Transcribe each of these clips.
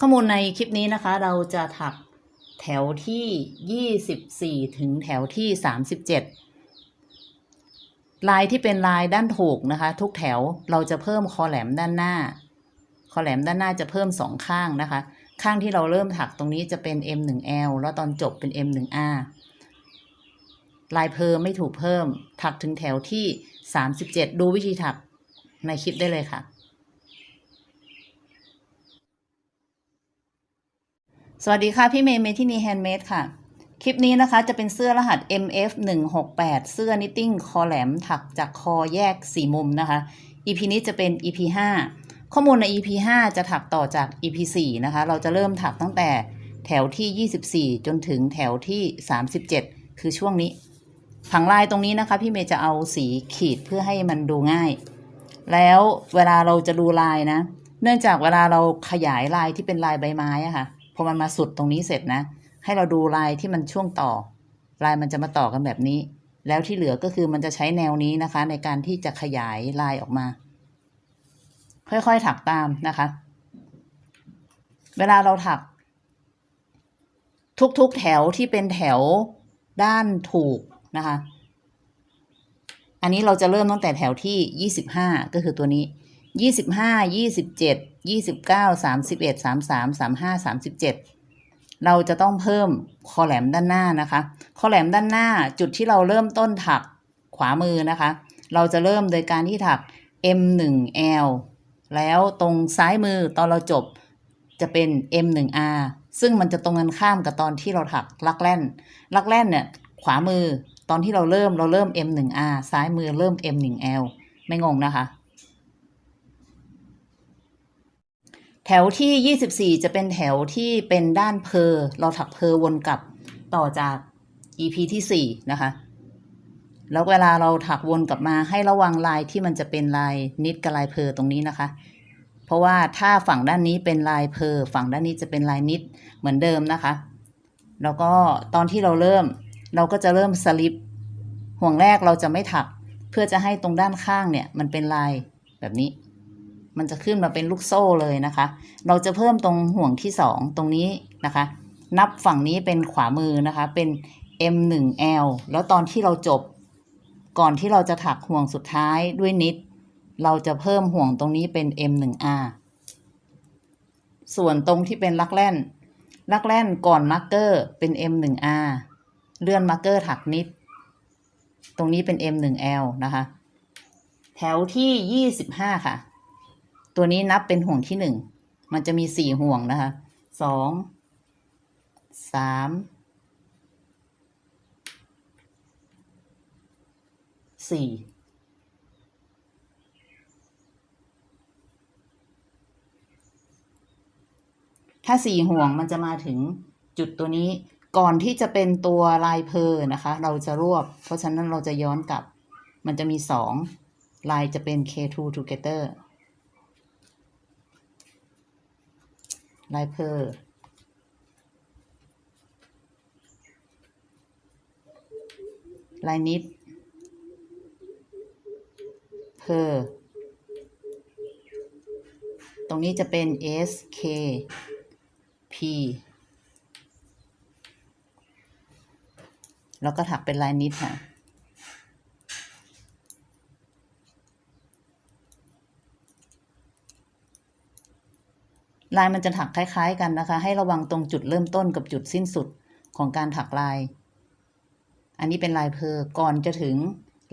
ข้อมูลในคลิปนี้นะคะ เราจะถักแถวที่ 24 ถึงแถวที่ 37 ลายที่เป็นลายด้านถูกนะคะ ทุกแถวเราจะเพิ่มคอแหลมด้านหน้า คอแหลมด้านหน้าจะเพิ่มสองข้างนะคะ ข้างที่เราเริ่มถักตรงนี้จะเป็น M1L แล้วตอนจบเป็น M1R ลายเพอไม่ถูกเพิ่ม ถักถึงแถวที่ 37 ดูวิธีถักในคลิปได้เลยค่ะ สวัสดีค่ะ พี่เมย์เมที่นี่แฮนด์เมดค่ะ คลิปนี้นะคะจะเป็นเสื้อรหัส MF 1 6 8 เสื้อนิตติ้งคอแหลมถักจากคอแยก4มุมนะคะ EP นี้จะเป็น EP 5 ข้อมูลใน EP 5 จะถักต่อจาก EP 4 นะคะ เราจะเริ่มถักตั้งแต่แถวที่ 24 จนถึงแถวที่ 37 คือช่วงนี้ ผังลายตรงนี้นะคะ พี่เมย์จะเอาสีขีดเพื่อให้มันดูง่าย แล้วเวลาเราจะดูลายนะ เนื่องจากเวลาเราขยายลายที่เป็นลายใบไม้อะค่ะ อมันมาสุดตรงนี้เสร็จนะ ให้เราดูลายที่มันช่วงต่อ ลายมันจะมาต่อกันแบบนี้ แล้วที่เหลือก็คือมันจะใช้แนวนี้นะคะ ในการที่จะขยายลายออกมา ค่อยๆถักตามนะคะ เวลาเราถัก ทุกๆแถวที่เป็นแถวด้านถูกนะคะ อันนี้เราจะเริ่มตั้งแต่แถวที่ 25 ก็คือตัวนี้ 25 27 29 31 33 35 37เราจะต้องเพิ่มคอแหลมด้านหน้านะคะ คอแหลมด้านหน้าจุดที่เราเริ่มต้นถักขวามือนะคะ เราจะเริ่มโดยการที่ถัก M1L แล้วตรงซ้ายมือตอนเราจบจะเป็น M1R ซึ่งมันจะตรงกันข้ามกับตอนที่เราถักลักแล่น ลักแล่นเนี่ยขวามือตอนที่เราเริ่มเราเริ่ม M1R ซ้ายมือเริ่ม M1L ไม่งงนะคะ แถวที่ 24 จะเป็นแถวที่เป็นด้านเพอเราถักเพอวนกลับต่อจาก EP ที่ 4 นะคะ แล้วเวลาเราถักวนกลับมาให้ระวังลายที่มันจะเป็นลายนิดกับลายเพอตรงนี้นะคะ เพราะว่าถ้าฝั่งด้านนี้เป็นลายเพอฝั่งด้านนี้จะเป็นลายนิดเหมือนเดิมนะคะ แล้วก็ตอนที่เราเริ่มเราก็จะเริ่มสลิปห่วงแรกเราจะไม่ถัก เพื่อจะให้ตรงด้านข้างเนี่ยมันเป็นลายแบบนี้ มันจะขึ้นมาเป็นลูกโซ่เลยนะคะ เราจะเพิ่มตรงห่วงที่สองตรงนี้นะคะ นับฝั่งนี้เป็นขวามือนะคะ เป็น M1L แล้วตอนที่เราจบ ก่อนที่เราจะถักห่วงสุดท้ายด้วยนิด เราจะเพิ่มห่วงตรงนี้เป็น M1R ส่วนตรงที่เป็นลักแล่น ลักแล่นก่อนมาร์กเกอร์เป็น M1R เลื่อนมาร์กเกอร์ถักนิด ตรงนี้เป็น M1L นะคะ แถวที่ 25 ค่ะ ตัวนี้นับเป็นห่วงที่หนึ่ง มันจะมีสี่ห่วงนะคะ สอง สาม สี่ ถ้าสี่ห่วงมันจะมาถึงจุดตัวนี้ ก่อนที่จะเป็นตัวลายเพอนะคะ เราจะรวบ เพราะฉะนั้นเราจะย้อนกลับ มันจะมีสองลายจะเป็น K2 together ลายเพอลายนิด เพอตรงนี้จะเป็น S K P แล้วก็ถักเป็นลายนิดค่ะ ลายมันจะถักคล้ายๆกันนะคะ ให้ระวังตรงจุดเริ่มต้นกับจุดสิ้นสุดของการถักลาย อันนี้เป็นลายเพอก่อนจะถึง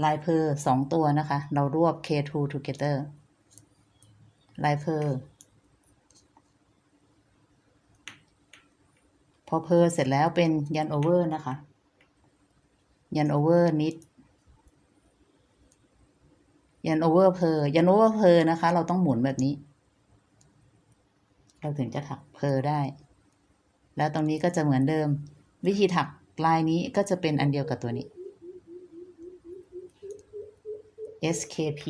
ลายเพอสองตัวนะคะ เรารวบ K2 together ลายเพอพอเพอเสร็จแล้วเป็นยันโอเวอร์นะคะ ยันโอเวอร์นิด ยันโอเวอร์เพอยันโอเวอร์เพอนะคะ เราต้องหมุนแบบนี้ เราถึงจะถักเพอได้ แล้วตรงนี้ก็จะเหมือนเดิม วิธีถักลายนี้ก็จะเป็นอันเดียวกับตัวนี้ SKP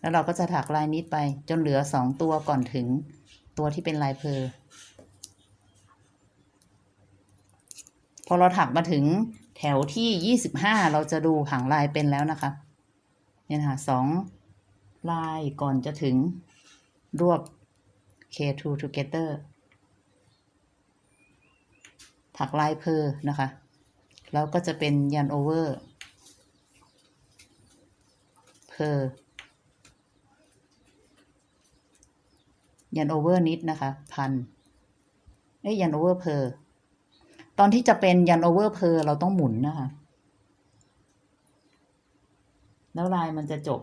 แล้วเราก็จะถักลายนี้ไปจนเหลือสองตัวก่อนถึงตัวที่เป็นลายเพอพอเราถักมาถึงแถวที่ยี่สิบห้าเราจะดูผังลายเป็นแล้วนะคะ เนี่ยนะคะสองลายก่อนจะถึงรวบ K2 together ถักลายเพอนะคะ แล้วก็จะเป็นยันโอเวอร์เพอยันโอเวอร์นิดนะคะพันเอ้ยยันโอเวอร์เพอตอนที่จะเป็นยันโอเวอร์เพอเราต้องหมุนนะคะ แล้วลายมันจะจบ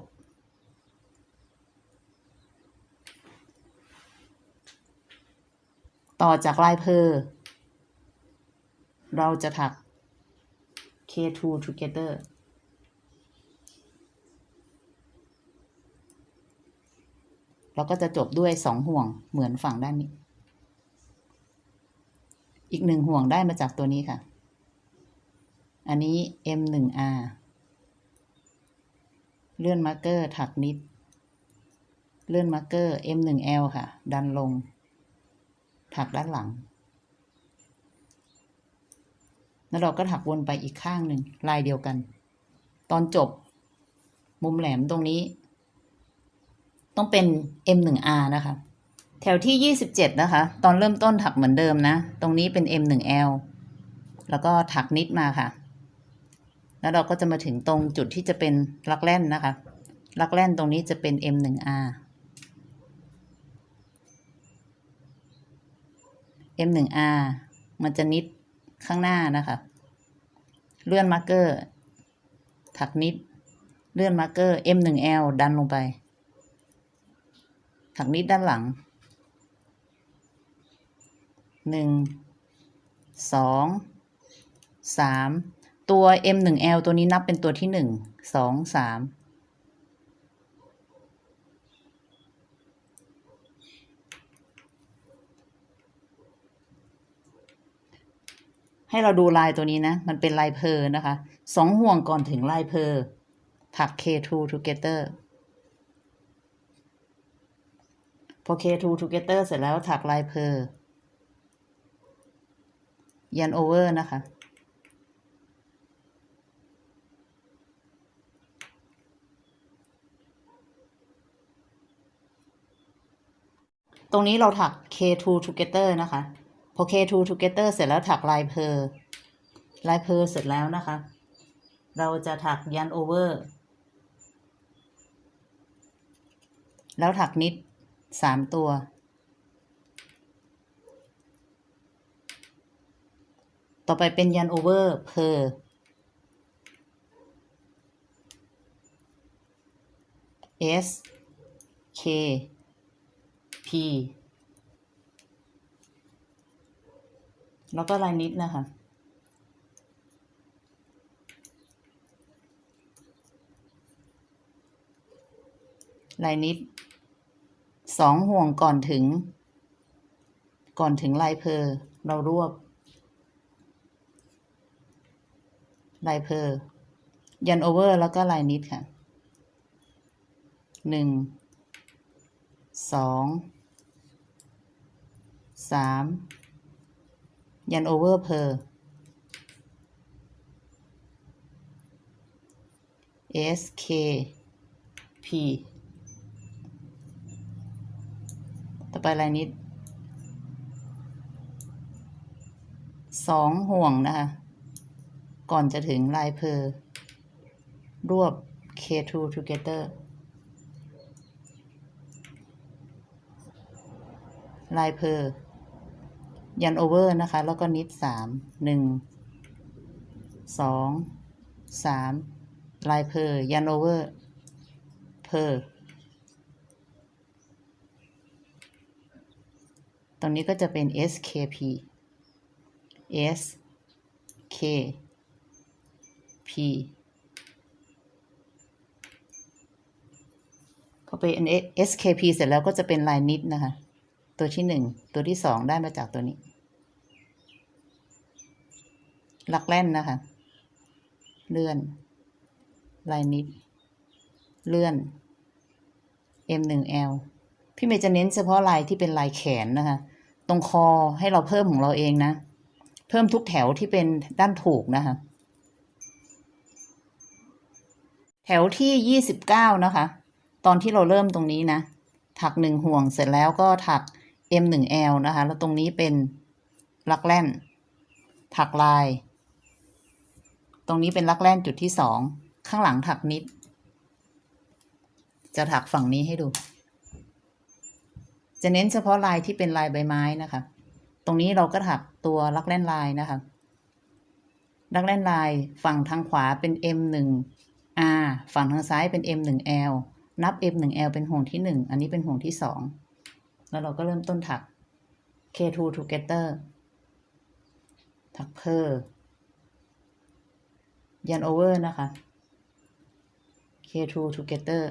ต่อจากลายเพอเราจะถัก K2 together เราก็จะจบด้วยสองห่วงเหมือนฝั่งด้านนี้ อีกหนึ่งห่วงได้มาจากตัวนี้ค่ะ อันนี้ M1R เลื่อนมาร์กเกอร์ถักนิด เลื่อนมาร์กเกอร์ M1L ค่ะ ดันลง ถักด้านหลัง แล้วเราก็ถักวนไปอีกข้างหนึ่งลายเดียวกัน ตอนจบ มุมแหลมตรงนี้ ต้องเป็น M1R นะคะ แถวที่ 27 นะคะ ตอนเริ่มต้นถักเหมือนเดิมนะ ตรงนี้เป็น M1L แล้วก็ถักนิดมาค่ะ แล้วเราก็จะมาถึงตรงจุดที่จะเป็นลักแล่นนะคะ ลักแล่นตรงนี้จะเป็น M1R M1R มันจะนิดข้างหน้านะคะ เลื่อนมาร์กเกอร์ถักนิด เลื่อนมาร์กเกอร์ M1L ดันลงไป ถักนิดด้านหลังหนึ่งสองสาม ตัว M1L ตัวนี้นับเป็นตัวที่หนึ่งสองสามให้เราดูลายตัวนี้นะ มันเป็นลายเพอนะคะสองห่วงก่อนถึงลายเพอถัก K2 together พอ K2 together เสร็จแล้วถักลายเพอยันโอเวอร์นะคะ ตรงนี้เราถัก K2 together นะคะ พอ K2 together เสร็จแล้วถักลายเพอลายเพอเสร็จแล้วนะคะ เราจะถักยันโอเวอร์แล้วถักนิดสามตัว ต่อไปเป็นยันโอเวอร์เพอ S K P แล้วก็ลายนิดนะคะ ลายนิดสองห่วงก่อนถึง ก่อนถึงลายเพอเรารวบ ลายเพอยันโอเวอร์แล้วก็ลายนิดค่ะหนึ่งสอง สามยันโอเวอร์เพอ S K P ต่อไปลายนิดสองห่วงนะคะ ก่อนจะถึงลายเพอรวบ K2 together ลายเพอ ยันโอเวอร์นะคะ แล้วก็นิดสามหนึ่งสองสามลายเพอยันโอเวอร์เพอตรงนี้ก็จะเป็น SKP S K P พอเป็น SKP เสร็จแล้วก็จะเป็นลายนิดนะคะ ตัวที่หนึ่งตัวที่สองได้มาจากตัวนี้ ลักแล่นนะคะ เลื่อน ลายนิด เลื่อน M1L พี่เมย์จะเน้นเฉพาะลายที่เป็นลายแขนนะคะ ตรงคอให้เราเพิ่มของเราเองนะ เพิ่มทุกแถวที่เป็นด้านถูกนะคะ แถวที่ยี่สิบเก้านะคะ ตอนที่เราเริ่มตรงนี้นะ ถักหนึ่งห่วงเสร็จแล้วก็ถัก M หนึ่ง L นะคะ แล้วตรงนี้เป็นลักแล่น ถักลาย ตรงนี้เป็นลักแล่นจุดที่สองข้างหลังถักนิด จะถักฝั่งนี้ให้ดู จะเน้นเฉพาะลายที่เป็นลายใบไม้นะคะ ตรงนี้เราก็ถักตัวลักแล่นลายนะคะลักแล่นลายฝั่งทางขวาเป็น M หนึ่ง R ฝั่งทางซ้ายเป็น M หนึ่ง L นับ M หนึ่ง L เป็นห่วงที่หนึ่งอันนี้เป็นห่วงที่สองแล้วเราก็เริ่มต้นถัก K2 together ถักเพอ ยัน over นะคะ K2 together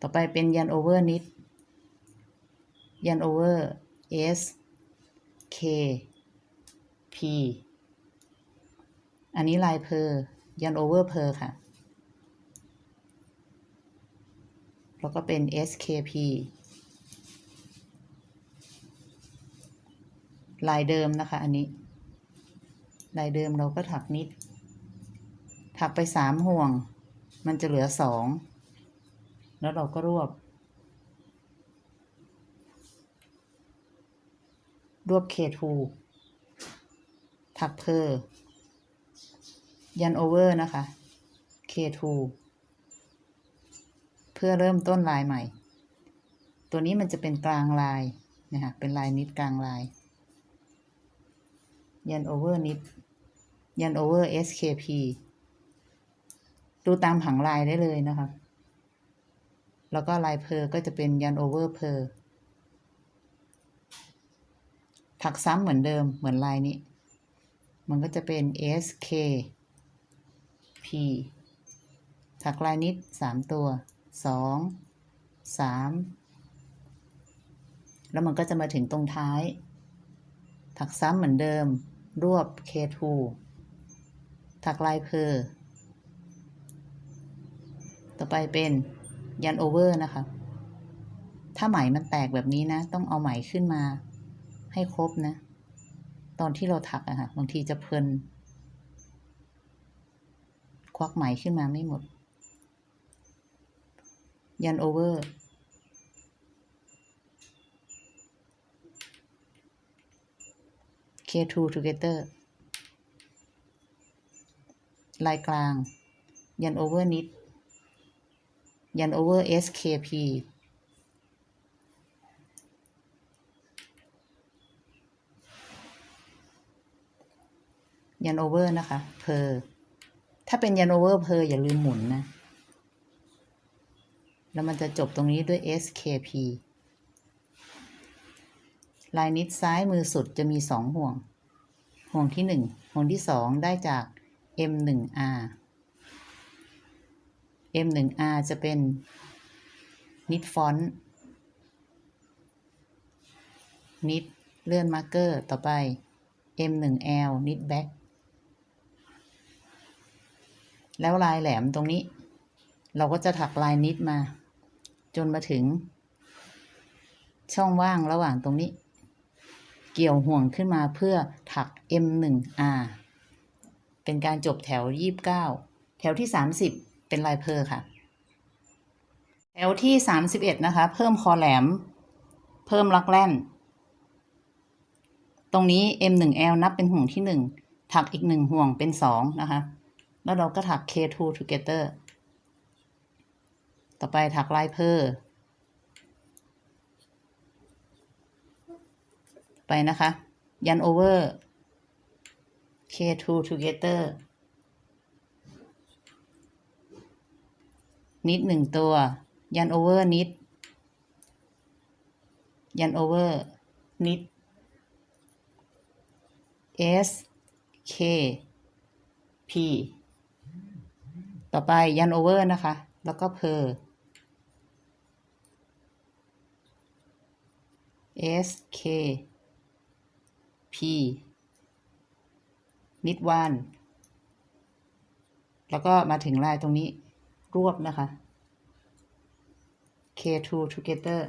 ต่อไปเป็นยัน over นิด ยัน over S K P อันนี้ลายเพอร์ยัน over เพอร์ค่ะ แล้วก็เป็น SKP ลายเดิมนะคะ อันนี้ ลายเดิมเราก็ถักนิด ถักไปสามห่วง มันจะเหลือสองแล้วเราก็รวบ รวบ K2 ถักเพอยันโอเวอร์นะคะ K2 เพื่อเริ่มต้นลายใหม่ ตัวนี้มันจะเป็นกลางลายนะคะเป็นลายนิดกลางลาย ยันโอเวอร์นิดยันโอเวอร์ SKP ดูตามผังลายได้เลยนะคะแล้วก็ลายเพอก็จะเป็นยันโอเวอร์เพอถักซ้ำเหมือนเดิมเหมือนลายนี้ มันก็จะเป็น SKP ถักลายนิดสามตัวสองสามแล้วมันก็จะมาถึงตรงท้าย ถักซ้ำเหมือนเดิม รวบ K2 ถักลายเพอต่อไปเป็นยันโอเวอร์นะคะ ถ้าไหมมันแตกแบบนี้นะ ต้องเอาไหมขึ้นมาให้ครบนะ ตอนที่เราถักอะค่ะบางทีจะเพลิน ควักไหมขึ้นมาไม่หมด ยันโอเวอร์ K2 together ลายกลาง ยันโอเวอร์นิด ยันโอเวอร์ SKP ยันโอเวอร์นะคะเพอถ้าเป็นยันโอเวอร์เพออย่าลืมหมุนนะ แล้วมันจะจบตรงนี้ด้วย SKP ลายนิดซ้ายมือสุดจะมีสองห่วง ห่วงที่หนึ่งห่วงที่สองได้จาก M1R M1R จะเป็นนิดฟอนต์นิดเลื่อนมาร์กเกอร์ต่อไป M1L นิดแบ็คแล้วลายแหลมตรงนี้ เราก็จะถักลายนิดมา จนมาถึง ช่องว่างระหว่างตรงนี้ เกี่ยวห่วงขึ้นมาเพื่อถัก M1R เป็นการจบแถว 29 แถวที่ 30 เป็นลายเพอร์ค่ะ แถวที่ 31 นะคะ เพิ่มคอแหลม เพิ่มลักแล่น ตรงนี้ M1L นับเป็นห่วงที่ 1 ถักอีกหนึ่งห่วงเป็น 2 นะคะ แล้วเราก็ถัก K2 together ต่อไปถักลายเพอร์ ไปนะคะ ยันโอเวอร์ K2 together นิดหนึ่งตัว ยันโอเวอร์นิด ยันโอเวอร์นิด S K P ต่อไปยันโอเวอร์นะคะ แล้วก็เพอ S K P นิดวานแล้วก็มาถึงลายตรงนี้รวบนะคะ K2 together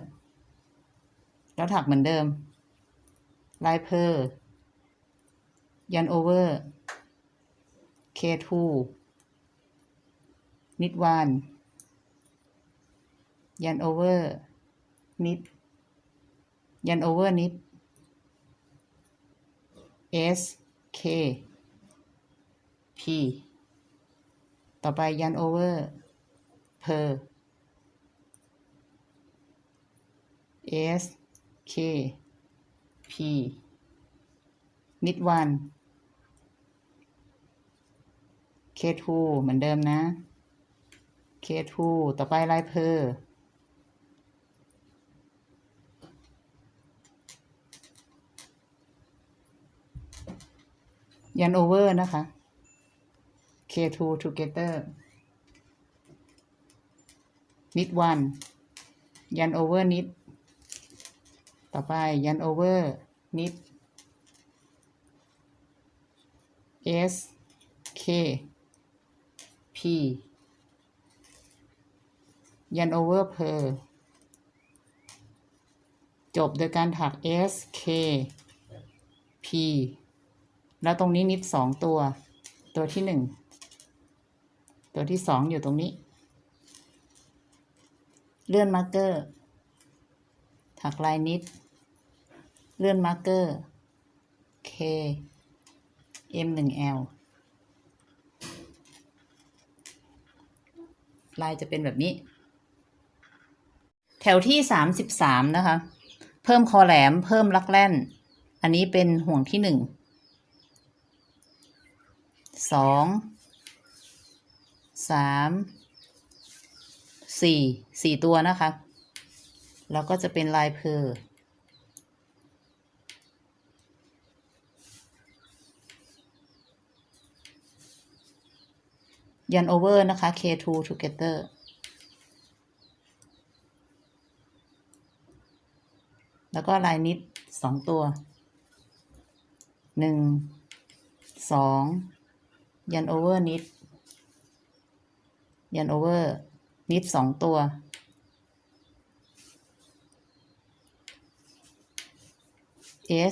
แล้วถักเหมือนเดิม ลายเพอร์ยันโอเวอร์ K2 นิด1ยันโอเวอร์นิดยันโอเวอร์นิด S K P ต่อไปยันโอเวอร์เพอ S K P นิดวัน K2 เหมือนเดิมนะ K2 ต่อไปลายเพอ ยันโอเวอร์นะคะ K2 together นิดวันยันโอเวอร์นิด ต่อไปยันโอเวอร์นิด S K P ยันโอเวอร์เพอจบโดยการถัก S K P แล้วตรงนี้นิดสองตัว ตัวที่หนึ่ง ตัวที่สองอยู่ตรงนี้ เลื่อนมาร์กเกอร์ ถักลายนิด เลื่อนมาร์กเกอร์ K M หนึ่ง L ลายจะเป็นแบบนี้ แถวที่สามสิบสามนะคะ เพิ่มคอแหลม เพิ่มลักแล่น อันนี้เป็นห่วงที่หนึ่ง สองสามสี่สี่ตัวนะคะ แล้วก็จะเป็นลายเพอยันโอเวอร์นะคะ K2 together แล้วก็ลายนิดสองตัวหนึ่งสอง ยันโอเวอร์นิด ยันโอเวอร์นิดสองตัว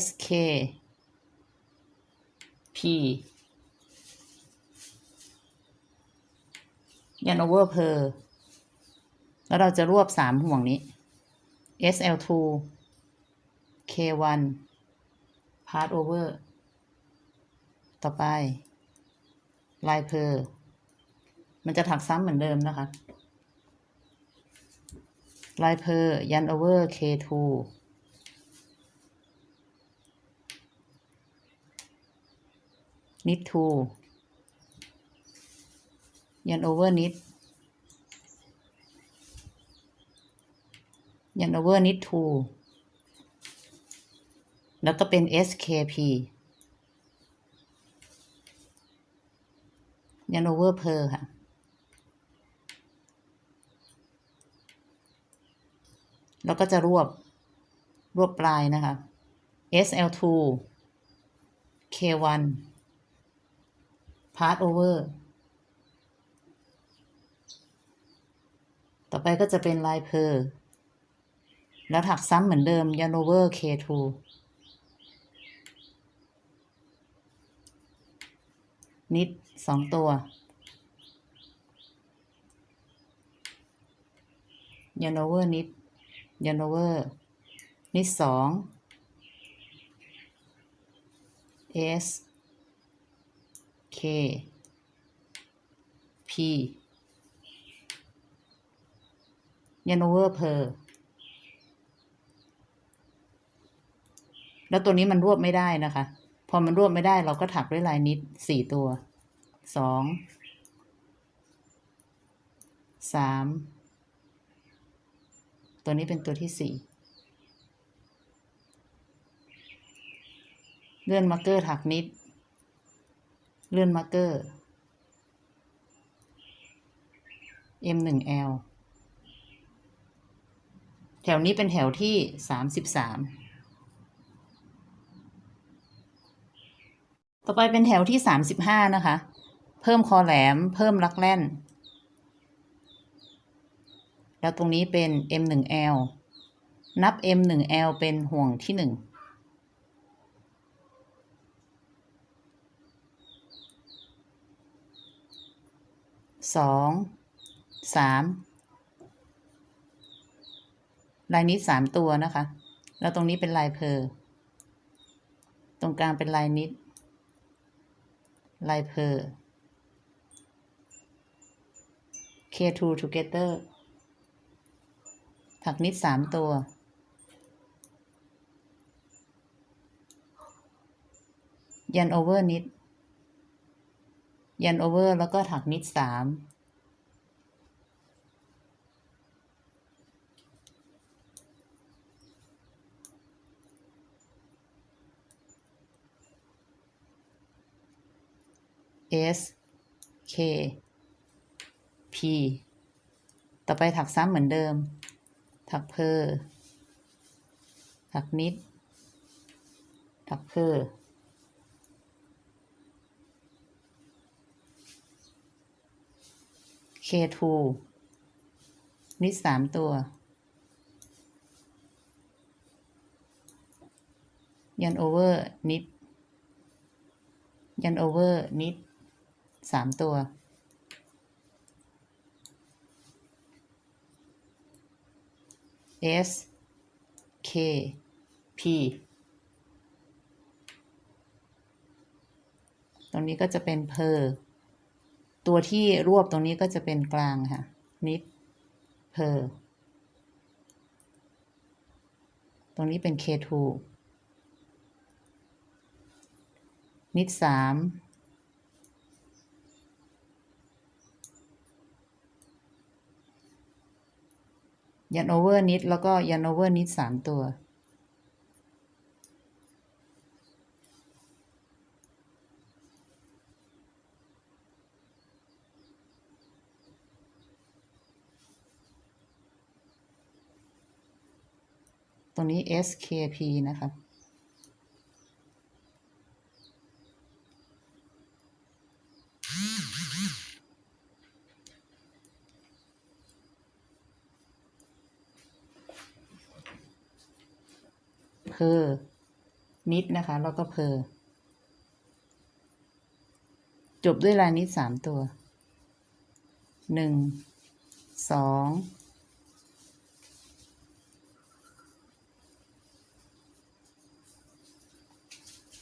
S K P ยันโอเวอร์เพอแล้วเราจะรวบสามห่วงนี้ SL2 K1 Part over ต่อไป ลายเพอมันจะถักซ้ำเหมือนเดิมนะคะ ลายเพอยันโอเวอร์ K2 นิด2ยันโอเวอร์นิดยันโอเวอร์นิด2แล้วก็เป็น SKP ยันโอเวอร์เพอค่ะ แล้วก็จะรวบ รวบปลายนะคะ SL2 K1 Part over ต่อไปก็จะเป็นลายเพอแล้วถักซ้ำเหมือนเดิมยันโอเวอร์ K2 นิด สองตัว ยันโอเวอร์นิด ยันโอเวอร์ นิดสอง S K P ยันโอเวอร์เพอแล้วตัวนี้มันรวบไม่ได้นะคะ พอมันรวบไม่ได้เราก็ถักด้วยลายนิดสี่ตัว สองสามตัวนี้เป็นตัวที่สี่เลื่อนมาร์เกอร์ถักนิด เลื่อนมาร์เกอร์ M หนึ่ง L แถวนี้เป็นแถวที่สามสิบสามต่อไปเป็นแถวที่สามสิบห้านะคะ เพิ่มคอแหลม เพิ่มลักแล่น แล้วตรงนี้เป็น M หนึ่ง L นับ M หนึ่ง L เป็นห่วงที่หนึ่งสองสามลายนิดสามตัวนะคะ แล้วตรงนี้เป็นลายเพอตรงกลางเป็นลายนิด ลายเพอ K2 together ถักนิดสามตัว ยันโอเวอร์นิด ยันโอเวอร์แล้วก็ถักนิดสาม S K P ต่อไปถักซ้ำเหมือนเดิม ถักเพอถักนิด ถักเพอ K2 นิดสามตัว ยันโอเวอร์นิด ยันโอเวอร์นิดสามตัว S K P ตรงนี้ก็จะเป็นเพอตัวที่รวบตรงนี้ก็จะเป็นกลางค่ะ นิดเพอตรงนี้เป็น K2 นิดสาม ยันโอเวอร์นิดแล้วก็ยันโอเวอร์นิดสามตัว ตรงนี้ SKP นะครับ เพอนิดนะคะ แล้วก็เพอจบด้วยลายนิดสามตัวหนึ่งสอง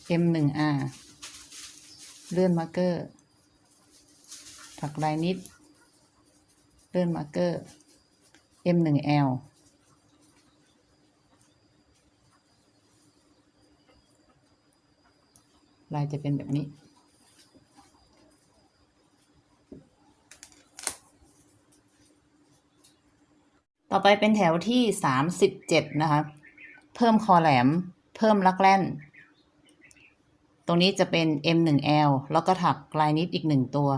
เอ็มหนึ่งอาเลื่อนมาร์เกอร์ถักลายนิด เลื่อนมาร์เกอร์ M1L ลายจะเป็นแบบนี้ ต่อไปเป็นแถวที่สามสิบเจ็ดนะคะ เพิ่มคอแหลม เพิ่มลักแล่น ตรงนี้จะเป็น M1L แล้วก็ถักลายนิดอีกหนึ่งตัว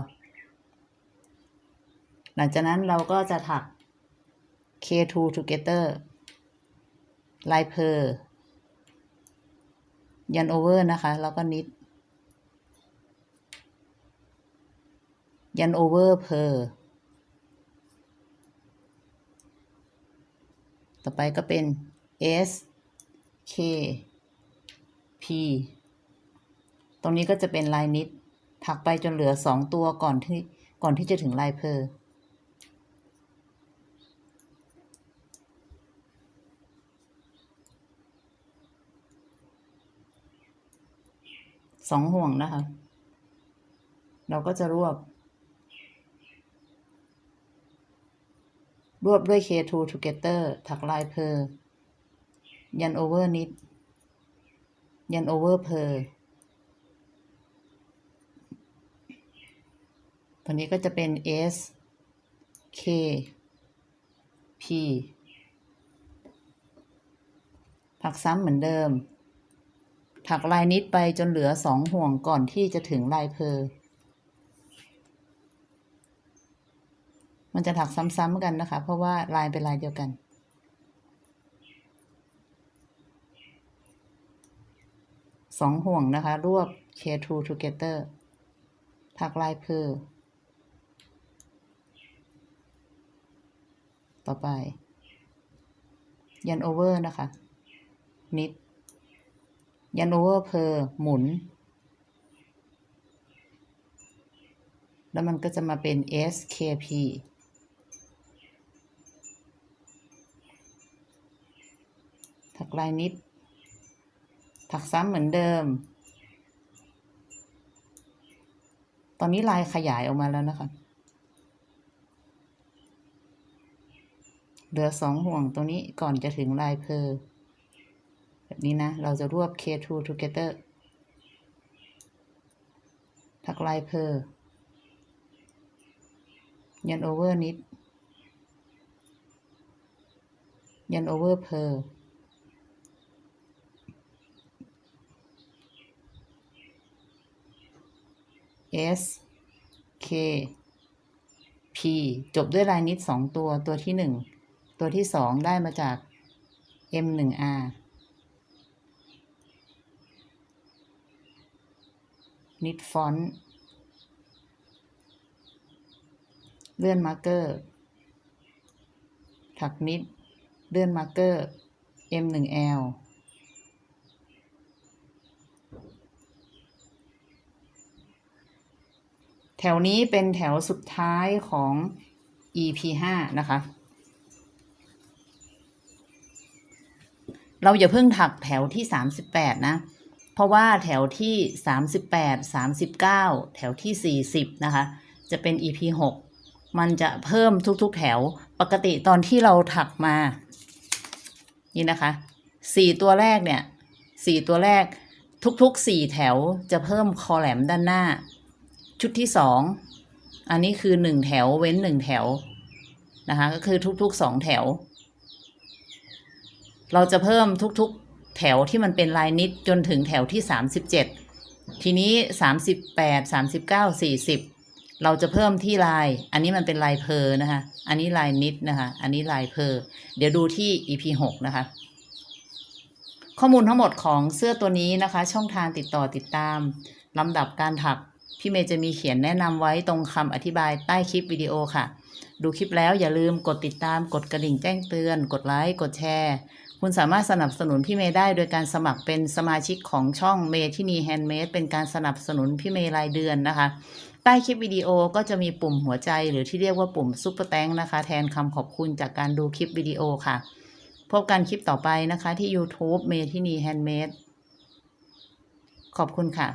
หลังจากนั้นเราก็จะถัก K2 together ลายเพอยันโอเวอร์นะคะ แล้วก็นิด ยันโอเวอร์เพอต่อไปก็เป็น S K P ตรงนี้ก็จะเป็นลายนิด ถักไปจนเหลือสองตัวก่อนที่ก่อนที่จะถึงลายเพอสองห่วงนะคะ เราก็จะรวบ รวบด้วย K2 together ถักลายเพอยันโอเวอร์นิด ยันโอเวอร์เพอตัวนี้ก็จะเป็น S K P ถักซ้ำเหมือนเดิม ถักลายนิดไปจนเหลือสองห่วงก่อนที่จะถึงลายเพอ มันจะถักซ้ำๆกันนะคะ เพราะว่าลายเป็นลายเดียวกันสองห่วงนะคะ รวบ K2 together ถักลายเพอต่อไป ยันโอเวอร์นะคะ นิด ยันโอเวอร์เพอหมุน แล้วมันก็จะมาเป็น SKP ักลายนิด ถักซ้ำเหมือนเดิม ตอนนี้ลายขยายออกมาแล้วนะคะ เหลือสองห่วงตรงนี้ก่อนจะถึงลายเพอร์แบบนี้นะ เราจะรวบ K2 together ถักลายเพอร์ยันโอเวอร์นิด ยันโอเวอร์เพอร์ S K P จบด้วยลายนิดสองตัวตัวที่หนึ่งตัวที่สองได้มาจาก M หนึ่ง R นิดฟอนต์เลื่อนมาร์กเกอร์ถักนิด เลื่อนมาร์กเกอร์ M หนึ่ง L ถวนี้เป็นแถวสุดท้ายของ EP 5นะคะ เราอย่าเพิ่งถักแถวที่ 38 นะ เพราะว่าแถวที่ 38 39 แถวที่ 40 นะคะ จะเป็น EP 6 มันจะเพิ่มทุกๆ แถว ปกติตอนที่เราถักมา นี่นะคะ 4 ตัวแรกเนี่ย 4 ตัวแรกทุกๆ 4 แถวจะเพิ่มคอแหลมด้านหน้า ชุดที่สองอันนี้คือหนึ่งแถวเว้นหนึ่งแถวนะคะก็คือทุกๆสองแถว เราจะเพิ่มทุกๆแถวที่มันเป็นลายนิดจนถึงแถวที่สามสิบเจ็ดทีนี้สามสิบแปดสามสิบเก้าสี่สิบเราจะเพิ่มที่ลาย อันนี้มันเป็นลายเพอนะคะ อันนี้ลายนิดนะคะ อันนี้ลายเพอเดี๋ยวดูที่ EP หกนะคะ ข้อมูลทั้งหมดของเสื้อตัวนี้นะคะ ช่องทางติดต่อติดตามลำดับการถัก พี่เมย์จะมีเขียนแนะนำไว้ตรงคำอธิบายใต้คลิปวิดีโอค่ะ ดูคลิปแล้วอย่าลืมกดติดตามกดกระดิ่งแจ้งเตือน กดไลค์กดแชร์ คุณสามารถสนับสนุนพี่เมย์ได้โดยการสมัครเป็นสมาชิกของช่องเมย์ที่นีแฮนด์เมดเป็นการสนับสนุนพี่เมย์รายเดือนนะคะ ใต้คลิปวิดีโอก็จะมีปุ่มหัวใจหรือที่เรียกว่าปุ่มซุปเปอร์แตงนะคะ แทนคำขอบคุณจากการดูคลิปวิดีโอค่ะ พบกันคลิปต่อไปนะคะที่ YouTube เมย์ที่นีแฮนด์เมดขอบคุณค่ะ